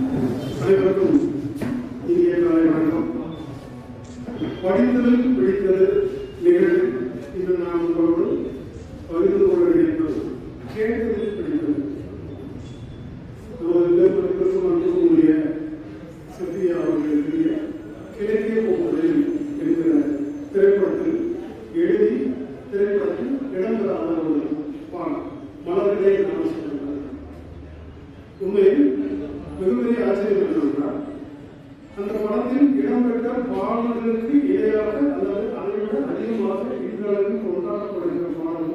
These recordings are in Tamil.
அனைவருக்கும் இங்கே காலை வணக்கம். படித்தது பிடித்தது நிகழ்வு இன்று நாம் படத்தில் இடம்பெற்ற பாடல்களுக்கு இடையாக அல்லது அதை விட அதிகமாக இன்றளவு கொண்டாடப்படுகிற பாடல்.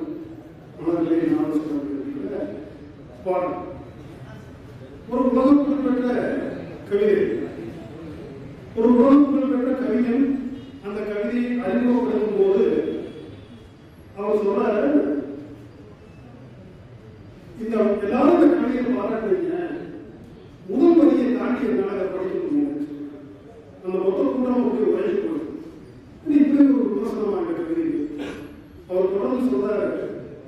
மனதிலே நான் சொல்லியிருக்கிற பாடல். ஒரு உலகம் குறிப்பிட்ட கவிதை. ஒரு உலகம் குறிப்பிட்ட கவிஞன் அந்த கவிதையை அறிமுகப்படுத்தும் போது அவர் சொல்றாரு இந்த எல்லாரும் இந்த கவிதையை பாராட்டுறீங்க முதல் வரியை தாண்டி என்னால் அதை படிக்க முடியாது அந்த மொத்த கூட்டம் போய் உழைச்சி போகுது இது இப்படி ஒரு விமர்சனமான கவிதை அவர் தொடர்ந்து சொல்றாரு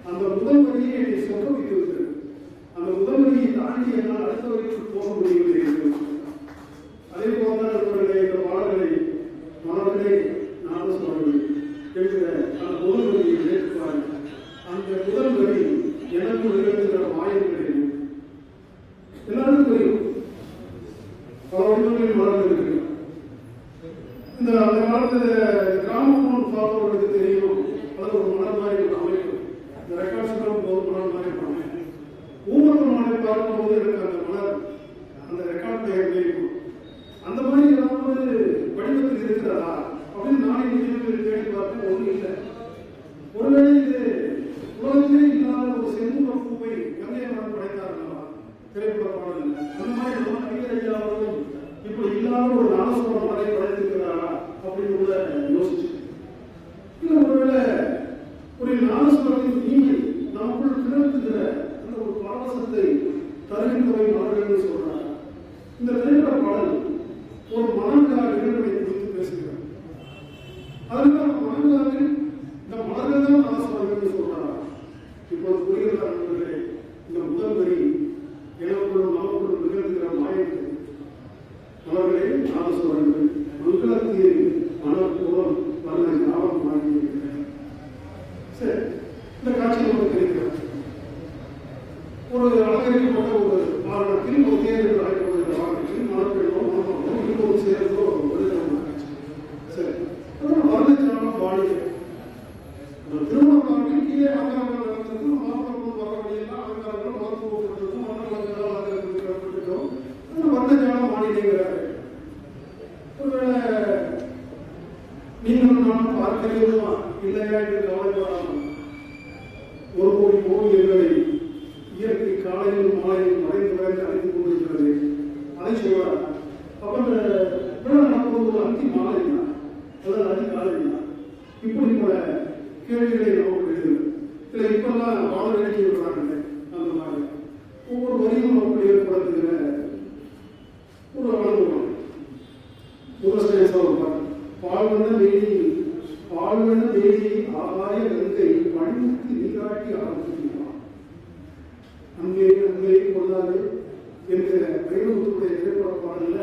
அந்த முதல் வரியை என்னை சொக்க வைத்து விட்டது அந்த முதல் வரியை தாண்டி என்னால் அடுத்த வரிக்கு போக முடியவில்லை என்று சொல்றார். அதே போல நண்பர்களே இந்த பாடல்களை மனதிலே நானும் சொல்றேன் என்கிற அந்த முதல் வரியை கேட்டு பாருங்க அந்த முதல் வரி எனக்கு நிகழ்த்துகிற மாயங்கள் என்ன எல்லாருக்கும் தெரியும் பல வருடங்களில் வளர்ந்து இருக்கிறோம் இந்த அந்த கிராமப்புறம் பார்ப்பவர்களுக்கு தெரியும். அது ஒரு மன மாதிரி ஒரு அமைப்பு இந்த ரெக்கார்ட்ஸ் போது மலர் மாதிரி ஒரு அமைப்பு ஊமத்து மலை பார்க்கும்போது எனக்கு இந்த திரைப்பட பாடல் ஒரு மனங்களாக நிகழ்வை குறித்து பேசுகிறார். அதுல அந்த மனங்களாவில் இந்த மலர்கள் தான் நாசமாகிறது சொல்றாங்க. இப்போது புரிகிறதா நண்பர்களே? இந்த முதல் வரி எனக்குள்ளும் நமக்குள்ளும் நிகழ்த்துகிற மாயங்கள் அவர்களே நாதசுவரங்கள் மங்களத்தில் மனப்பூர்வம் வந்த ஞாபகம் மாறியிருக்கிறேன் சரி இந்த காட்சி நமக்கு தெரிகிறது ஒரு அலங்கரிக்கப்பட்ட ஒரு வாகனத்தில் ஒரு தேர்தல் என்று ஒரு கோடி கோவில்களை இயற்கை காலையிலும் மாலையிலும் அதை சொல்றார் அப்ப இந்த விழா நடப்பது ஒரு அந்தி மாலை தான் அதாவது கேள்விகளை நமக்கு எழுதுங்க இல்லை இப்பெல்லாம் பாடல் எழுதி விடுறாங்க. அந்த மாதிரி. ஒவ்வொரு வரியும் அப்படி ஏற்படுத்துகிற ஒரு அனுபவம். முதல் பால்வண்ண வேலியில் பால்வண்ண வேலியில் ஆகாய கங்கை மண்ணுக்கு நீராட்டி ஆரம்பிக்கிறான் அங்கே அங்கே கொள்ளாது என்கிற வைரமுத்துடைய திரைப்பட பாடல்ல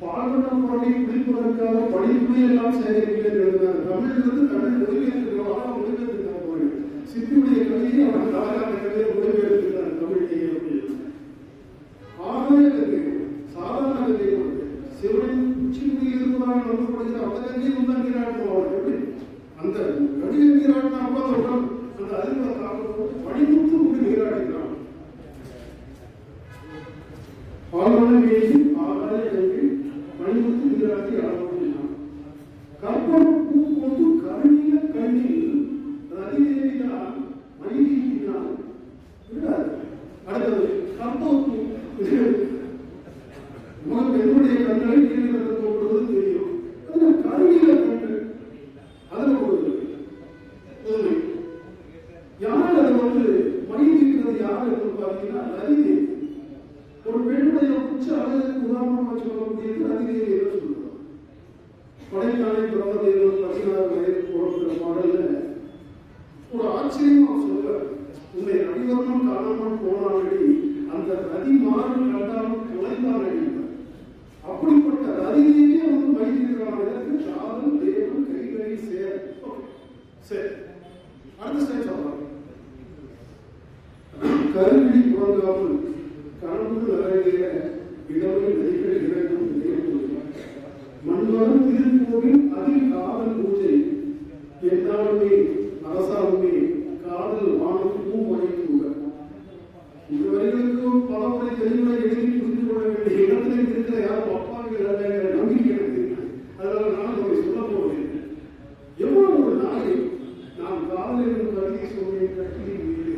பால்வண்ண பாடி குடிப்பதற்காக படிப்புகளை எல்லாம் சேகரிக்கிறேன் எழுதினார் தமிழிலிருந்து தமிழ் மொழிபெயர்க்கிறோம் ஆனால் மொழிபெயர்க்கிறார் போய் சித்தியுடைய கவிதையை அவன் அழகான கவிதையை மொழிபெயர்க்கிறார் தமிழிலேயே அப்படின்னு ஆகாய கங்கை சாதாரண கங்கை கொண்டு சிவனின் உச்சிமுடியில் இருப்பதாக நம்பப்படுகிற அந்த அவர் அந்த நடிகை நீராட்டின அப்போ அந்த உடல் அந்த அறிவுரை காப்பதோடு மண்வரும் திருக்கோவில் அதில் காதல் பூஜை என்னாலுமே அரசாலுமே காதல் வானத்துக்கும் பூமழைக்குள்ள இந்த வரிகளுக்கு பல முறை தெளிவுகளை எழுதி புரிந்து கொள்ள வேண்டிய இடத்துல இருக்கிற யாரும் அப்பாவிகள் இல்லைங்கிற நம்பிக்கை எனக்கு அதனால நான் அதை சொல்ல போவதில்லை எவ்வளவு ஒரு நாளை நான் காதல் காதலின் கருதி சொன்னேன் கட்டிலின் மேலே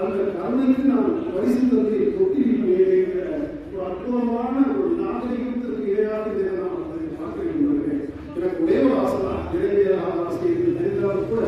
அந்த கருணைக்கு நான் பரிசு தந்தை தொட்டிலின் மேலே ஒரு அற்புதமான ஒரு நாகரிகத்திற்கு இடையாக இதை நான் அதை பார்க்கிறேன் நண்பர்களே. எனக்கு ஒரே ஒரு ஆசை கூட